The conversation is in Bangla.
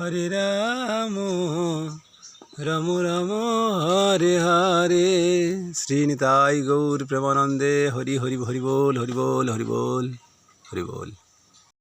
হরে রাম রাম রাম, হরে হরে। শ্রীনিতাই গৌর প্রেমানন্দে হরি হরি হরি বল হরি বল হরি বল হরি বল।